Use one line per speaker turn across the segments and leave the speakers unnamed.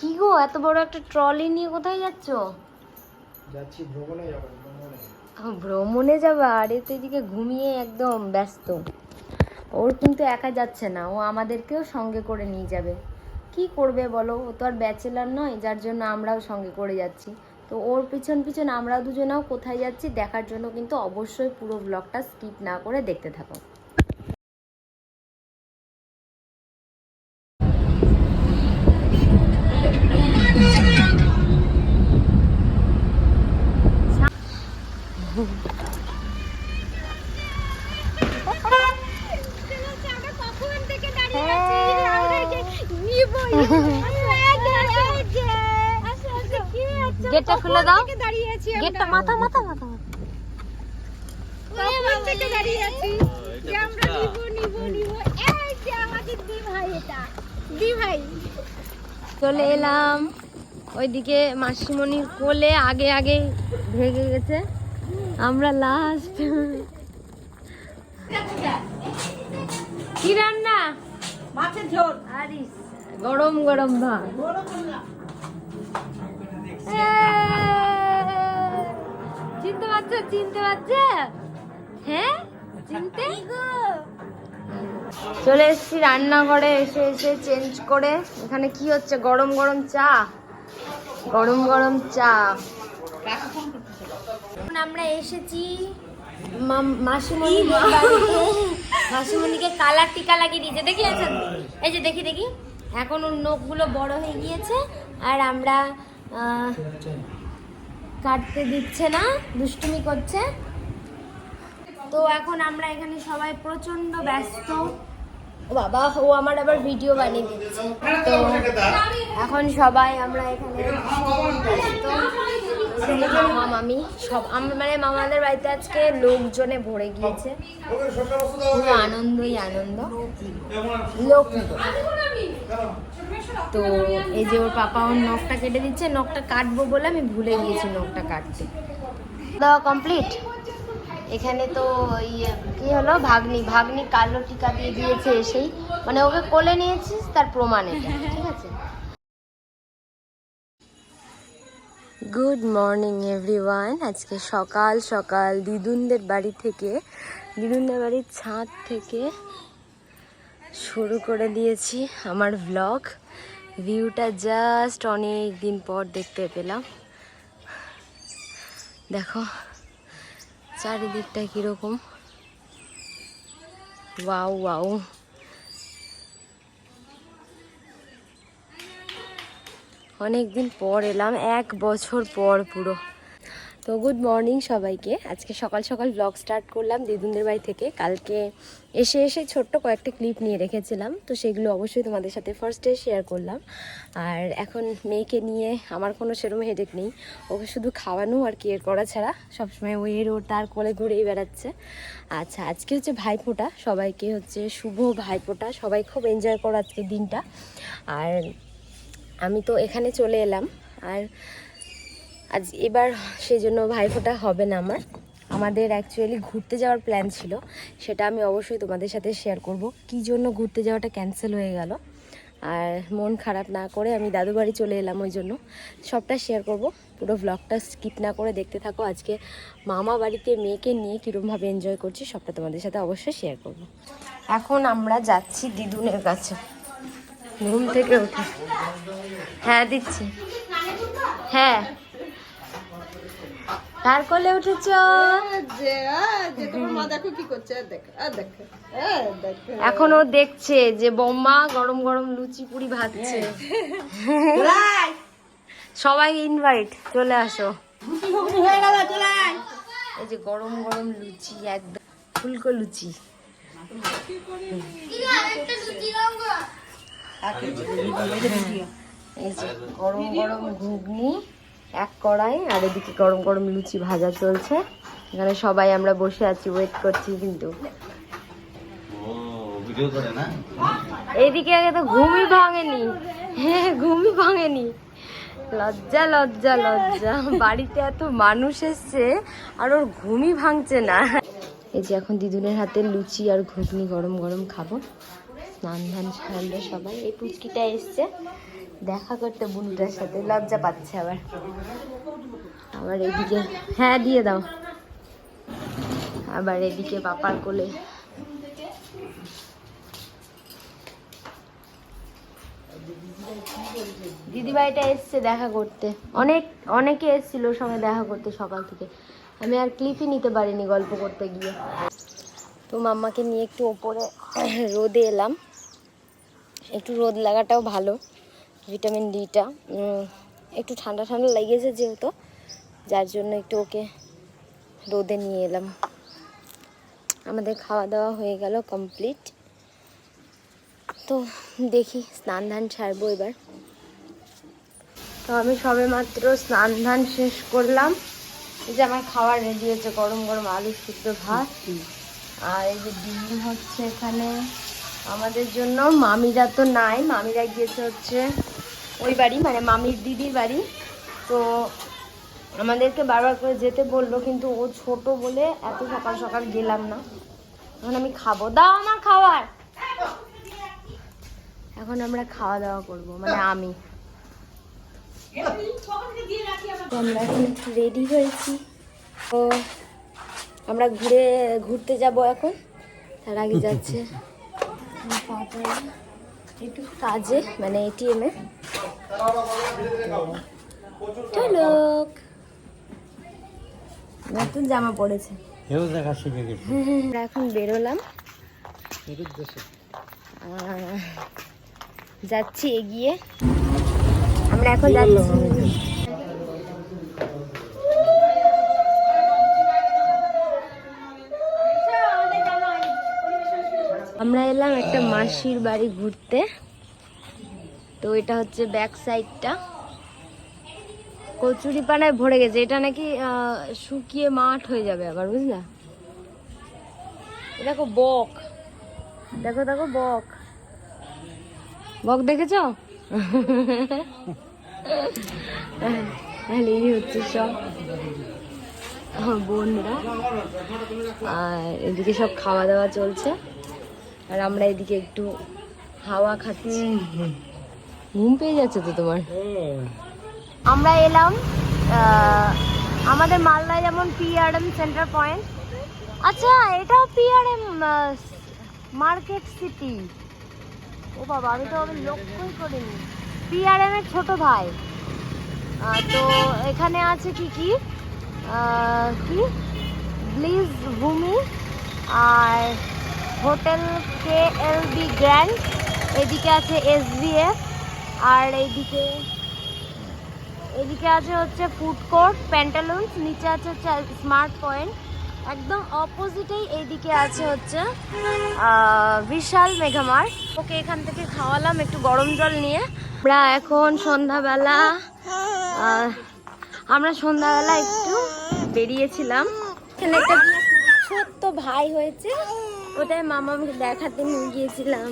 কি গো এত বড় একটা ট্রলি নিয়ে কোথায় যাচ্ছ?
যাচ্ছি ভ্রমণে যাব ভ্রমণে।
যাবে? আর এ তো এদিকে ঘুমিয়ে একদম ব্যস্ত। ওর কিন্তু একা যাচ্ছে না ও আমাদেরকেও সঙ্গে করে নিয়ে যাবে। কি করবে বলো? ও তো আর ব্যাচেলার নয় যার জন্য আমরাও সঙ্গে করে যাচ্ছি। তো ওর পিছন পিছন আমরা দুজনেও কোথায় যাচ্ছি দেখার জন্য কিন্তু অবশ্যই পুরো ব্লগটা স্কিপ না করে দেখতে থাকো। গেটটা খুলে দাও। গেটটা মাথা মাথা মাথা। চলে এলাম। ওইদিকে মাসিমণির কোলে আগে আগে ভেঙে গেছে। আমরা লাস্ট কি রান্না?
মাছের ঝোল।
আরিস গরম গরম ভাত। চিনতে পারছ? চিনতে পারছ? হ্যাঁ? চিনতে? চলে এসেছি রান্নাঘরে এসে এসে চেঞ্জ করে। এখানে কি হচ্ছে? গরম গরম চা। গরম গরম চা। এখন আমরা এসেছি বাড়িতে। মাসিমণিকে কালার টিকা লাগিয়ে দিয়েছে। দেখি এই যে দেখি দেখি। এখন ওর নখগুলো বড় হয়ে গিয়েছে। আর আমরা কাটতে দিচ্ছে না, দুষ্টুমি করছে। তো এখন আমরা এখানে সবাই প্রচণ্ড ব্যস্ত। বাবা, ও আমার আবার ভিডিও বানিয়ে দিচ্ছে। তো এখন সবাই আমরা এখানে ব্যস্ত। মামামি, সব মানে মামাদের বাড়িতে আজকে লোকজনে ভরে গিয়েছে। পুরো আনন্দই আনন্দ। লোক তো এই যে ওর পাপা ওর নখটা কেটে দিচ্ছে নখটা কাটবো বলে আমি ভুলে গিয়েছি নখটা কাটতে। দেওয়া কমপ্লিট এখানে তো ইয়ে কি হলো? ভাগ্নি ভাগ্নি কালো টিকা দিয়ে দিয়েছে এসেই। মানে ওকে কোলে নিয়েছিস তার প্রমাণ এটা ঠিক আছে? গুড মর্নিং এভরিওয়ান আজকে সকাল সকাল দিদুনদের বাড়ি থেকে দিদুনদের বাড়ির ছাদ থেকে শুরু করে দিয়েছি আমার ভ্লগ ভিউটা জাস্ট অনেক দিন পর দেখতে পেলাম। দেখো, চারিদিকটা কীরকম। Wow wow. অনেক দিন পর এলাম, এক বছর পর পুরো। তো গুড মর্নিং সবাইকে। আজকে সকাল সকাল ব্লগ স্টার্ট করলাম। দিদুনদের বাড়ি থেকে। কালকে এসে এসে ছোট্ট কয়েকটা ক্লিপ নিয়ে রেখেছিলাম। তো সেগুলো অবশ্যই তোমাদের সাথে ফার্স্টে শেয়ার করলাম। আর এখন মেয়েকে নিয়ে আমার কোনো সেরকম হেডেক নেই। ওকে শুধু খাওয়ানো আর কেয়ার করা ছাড়া সবসময় ওই এর ওর তার কোলে ঘুরেই বেড়াচ্ছে। আচ্ছা আজকে হচ্ছে ভাইফোঁটা। সবাইকে হচ্ছে শুভ ভাইফোঁটা। সবাই খুব এনজয় করো আজকের দিনটা। আর আমি তো এখানে চলে এলাম। আর আজ এবার সেই জন্য ভাইফোঁটা হবে না আমার। আমাদের অ্যাকচুয়ালি ঘুরতে যাওয়ার প্ল্যান ছিল। সেটা আমি অবশ্যই তোমাদের সাথে শেয়ার করব। কী জন্য ঘুরতে যাওয়াটা ক্যান্সেল হয়ে গেল। আর মন খারাপ না করে আমি দাদু বাড়ি চলে এলাম ওই জন্য। সবটা শেয়ার করব। পুরো ব্লগটা স্কিপ না করে দেখতে থাকো। আজকে মামা বাড়িতে মেয়েকে নিয়ে কীরকমভাবে এনজয় করছি, সবটা তোমাদের সাথে অবশ্যই শেয়ার করব। এখন আমরা যাচ্ছি দিদুনের কাছে। ঘুম থেকে উঠে। হ্যাঁ দিচ্ছি। হ্যাঁ কার কোলে উঠেছ
যে আহ, যে তোমার মা দেখো কি করছে আর দেখো আর দেখো আর দেখো
এখন ও দেখছে যে বম্মা গরম গরম লুচি পুরি ভাজছে। সবাই ইনভাইট চলে আসো। এই যে গরম গরম লুচি একদম ফুলকো লুচি। এই যে গরম গরম ঘুগনি। এক কড়াই আর এদিকে গরম গরম লুচি ভাজা চলছে। এখানে সবাই আমরা বসে আছি ওয়েট করছি কিন্তু। এইদিকে আগে তো ঘুমই ভাঙেনি। হ্যাঁ ঘুমই ভাঙেনি। লজ্জা লজ্জা লজ্জা। বাড়িতে এত মানুষ এসছে আর ওর ঘুমই ভাঙছে না। এই যে এখন দিদুনের হাতে লুচি আর ঘুগনি গরম গরম খাব। স্নান ধান সারলো সবাই। এই পুচকিটা এসছে। দেখা করতে বুনুটার সাথে, লজ্জা পাচ্ছে আবার। আবার এদিকে হ্যাঁ দিয়ে দাও। আবার এদিকে পাপার কোলে। দিদিভাইটা এসছে দেখা করতে। অনেক, অনেকে এসেছিল সঙ্গে দেখা করতে সকাল থেকে। আমি আর ক্লিপই নিতে পারিনি গল্প করতে গিয়ে। তো মাম্মাকে নিয়ে একটু ওপরে রোদে এলাম। একটু রোদ লাগাটাও ভালো। ভিটামিন ডিটা একটু ঠান্ডা ঠান্ডা লেগেছে যেহেতু যার জন্য একটু ওকে রোদে নিয়ে এলাম। আমাদের খাওয়া দাওয়া হয়ে গেল কমপ্লিট। তো দেখি স্নান ধান ছাড়বো এবার। তো আমি সবে মাত্র স্নান ধান শেষ করলাম। এই যে আমার খাবার রেডি হচ্ছে গরম গরম আলু সিদ্ধ ভাত। আর এই যে ডিম হচ্ছে এখানে। আমাদের জন্য মামিরা তো নাই মামিরা গিয়েছে হচ্ছে ওই বাড়ি মানে মামির দিদির বাড়ি। তো আমাদেরকে বারবার করে যেতে বলল কিন্তু ও ছোট বলে এত সকাল সকাল গেলাম না। এখন আমি খাব। দাও আমার খাবার। এখন আমরা খাওয়া দাওয়া করব মানে আমি। আমরা এখন রেডি হয়েছি। তো আমরা ঘুরে ঘুরতে যাব এখন। তার আগে যাচ্ছে একটু কাজে মানে এটিএমে নতুন জামা পড়েছে।
হেউ দেখা শিখে গেছে।
আমরা এখন বেরোলাম। আহ, যাচ্ছি এগিয়ে। আমরা এখন যাচ্ছি। আমরা এলাম একটা মাসির বাড়ি ঘুরতে। তো এটা হচ্ছে ব্যাক সাইডটা কচুরি পানায় ভরে গেছে। এটা নাকি শুকিয়ে মাঠ হয়ে যাবে আবার, বুঝলা? দেখো বক। দেখো দেখো বক। বক দেখেছ? তাহলে এই হচ্ছে সব। বোনরা। আর এদিকে সব খাওয়া দাওয়া চলছে। আর আমরা এদিকে একটু হাওয়া খাচ্ছি। ঘুম পেয়ে যাচ্ছে তো তোমার। আমরা এলাম আমাদের মালদায় যেমন পিআরএম সেন্টার পয়েন্ট আচ্ছা এটাও পিআরএম মার্কেট সিটি ও বাবা, আমি তো আমি লক্ষ্যই করিনি। পিআরএম এর ছোট ভাই। তো এখানে আছে কি কি? কি? ব্লিজ ভূমি আর hotel K L B Grand এদিকে আছে এসবিএফ আর এইদিকে এদিকে আছে হচ্ছে ফুড কোর্ট প্যান্টালুন্স নিচে আছে হচ্ছে স্মার্ট পয়েন্ট একদম অপোজিটেই এইদিকে আছে হচ্ছে বিশাল মেঘামার। ওকে এখান থেকে খাওয়ালাম একটু গরম জল নিয়ে। আমরা এখন সন্ধ্যাবেলা আমরা সন্ধ্যাবেলা একটু বেরিয়েছিলাম। এখানে একটা ছোট্ট ভাই হয়েছে, ওটাই মামা দেখাতে নিয়ে গিয়েছিলাম।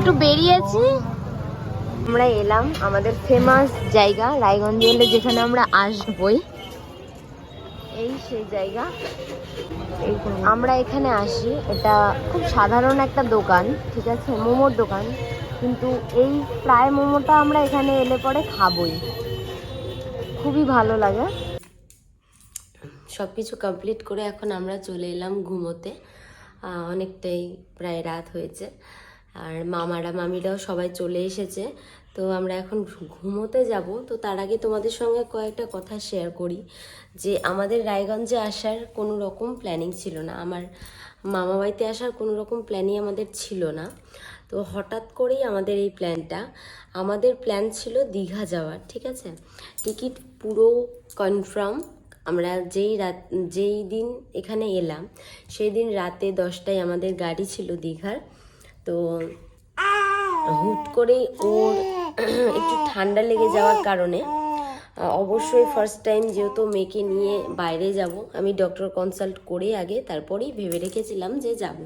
একটু বেরিয়েছি। আমরা এলাম আমাদের ফেমাস জায়গা রায়গঞ্জ এলে যেখানে আমরা আসবই। এই সেই জায়গা। আমরা এখানে আসি। এটা খুব সাধারণ একটা দোকান, ঠিক আছে? মোমোর দোকান। কিন্তু এই প্রায় মোমোটা আমরা এখানে এলে পরে খাবই। খুবই ভালো লাগে। সব কিছু কমপ্লিট করে এখন আমরা চলে এলাম ঘুমোতে। অনেকটাই প্রায় রাত হয়েছে। আর মামারা, মামিরাও সবাই চলে এসেছে। তো আমরা এখন ঘুমোতে যাব। তো তার আগে তোমাদের সঙ্গে কয়েকটা কথা শেয়ার করি যে আমাদের রায়গঞ্জে আসার কোনো রকম প্ল্যানিং ছিল না। আমার মামা বাড়িতে আসার কোনো রকম প্ল্যানই আমাদের ছিল না। তো হঠাৎ করেই আমাদের এই প্ল্যানটা আমাদের প্ল্যান ছিল দীঘা যাওয়ার, ঠিক আছে? টিকিট পুরো কনফার্ম আমরা যেই রাত, যেই দিন এখানে এলাম, সেই দিন রাতে দশটায় আমাদের গাড়ি ছিল দীঘার। তো হুট করে ওর একটু ঠান্ডা লেগে যাওয়ার কারণে অবশ্যই ফার্স্ট টাইম যেহেতু মেয়েকে নিয়ে বাইরে যাব, আমি ডক্টর কনসাল্ট করে আগে তারপরেই ভেবে রেখেছিলাম যে যাব।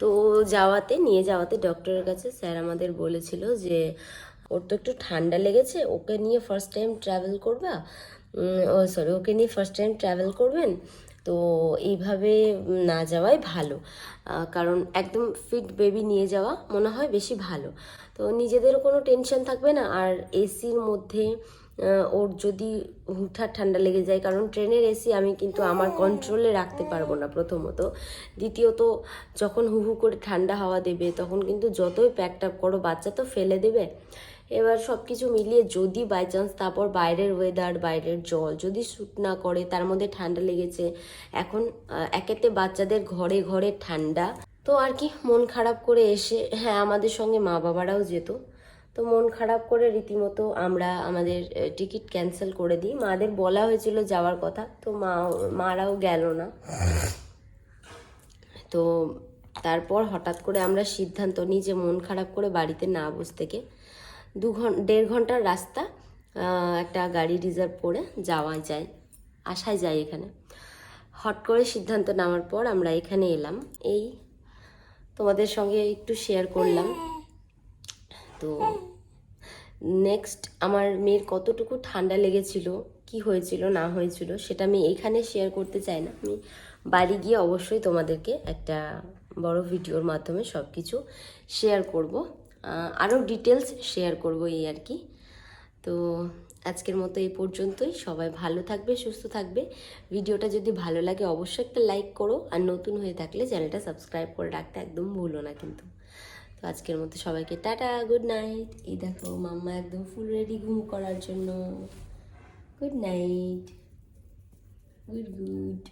তো যাওয়াতে, নিয়ে যাওয়াতে ডক্টরের কাছে স্যার আমাদের বলেছিল যে, ওর তো একটু ঠান্ডা লেগেছে, ওকে নিয়ে ফার্স্ট টাইম ট্রাভেল করবা? ও সরি ওকে নিয়ে ফার্স্ট টাইম ট্রাভেল করবেন? তো এইভাবে না যাওয়াই ভালো। কারণ একদম ফিট বেবি নিয়ে যাওয়া মনে হয় বেশি ভালো। তো নিজেদেরও কোনো টেনশন থাকবে না। আর এসির মধ্যে ওর যদি হুঠার ঠান্ডা লেগে যায়, কারণ ট্রেনের এসি আমি কিন্তু আমার কন্ট্রোলে রাখতে পারব না প্রথমত। দ্বিতীয়ত, যখন হু করে ঠান্ডা হাওয়া দেবে, তখন কিন্তু যতই প্যাক ট্যাপ করো, বাচ্চা তো ফেলে দেবে। এবার সব কিছু মিলিয়ে যদি বাই চান্স তারপর বাইরের ওয়েদার বাইরের জল যদি শ্যুট না করে, তার মধ্যে ঠান্ডা লেগেছে, এখন একেতে বাচ্চাদের ঘরে ঘরে ঠান্ডা। তো আর কি, মন খারাপ করে এসে হ্যাঁ আমাদের সঙ্গে মা বাবারাও যেত। তো মন খারাপ করে রীতিমতো আমরা আমাদের টিকিট ক্যান্সেল করে দিই। মাদের বলা হয়েছিল যাওয়ার কথা, তো মা, মারাও গেল না। তো তারপর হঠাৎ করে আমরা সিদ্ধান্ত নিই যে মন খারাপ করে বাড়িতে না বসে থেকে দু ঘণ্টা দেড় ঘণ্টার রাস্তা একটা গাড়ি রিজার্ভ করে যাওয়া যায়, আসাই যায় এখানে। হট করে সিদ্ধান্ত নেওয়ার পর আমরা এখানে এলাম। এই তোমাদের সঙ্গে একটু শেয়ার করলাম। তো নেক্সট আমার মেয়ের কতটুকু ঠান্ডা লেগেছিল, কি হয়েছিল, না হয়েছিল, সেটা আমি এখানে শেয়ার করতে চাই না। আমি বাড়ি গিয়ে অবশ্যই তোমাদেরকে একটা বড় ভিডিওর মাধ্যমে সব কিছু শেয়ার করব। আরও ডিটেলস শেয়ার করব এই আর কি। তো আজকের মতো এই পর্যন্তই। সবাই ভালো থাকবে, সুস্থ থাকবে। ভিডিওটা যদি ভালো লাগে অবশ্যই একটা লাইক করো। আর নতুন হয়ে থাকলে চ্যানেলটা সাবস্ক্রাইব করে রাখতে একদম ভুলো না কিন্তু। তো আজকের মতো সবাইকে টাটা গুড নাইট এই দেখো মাম্মা একদম ফুল রেডি ঘুম করার জন্য। Good night good good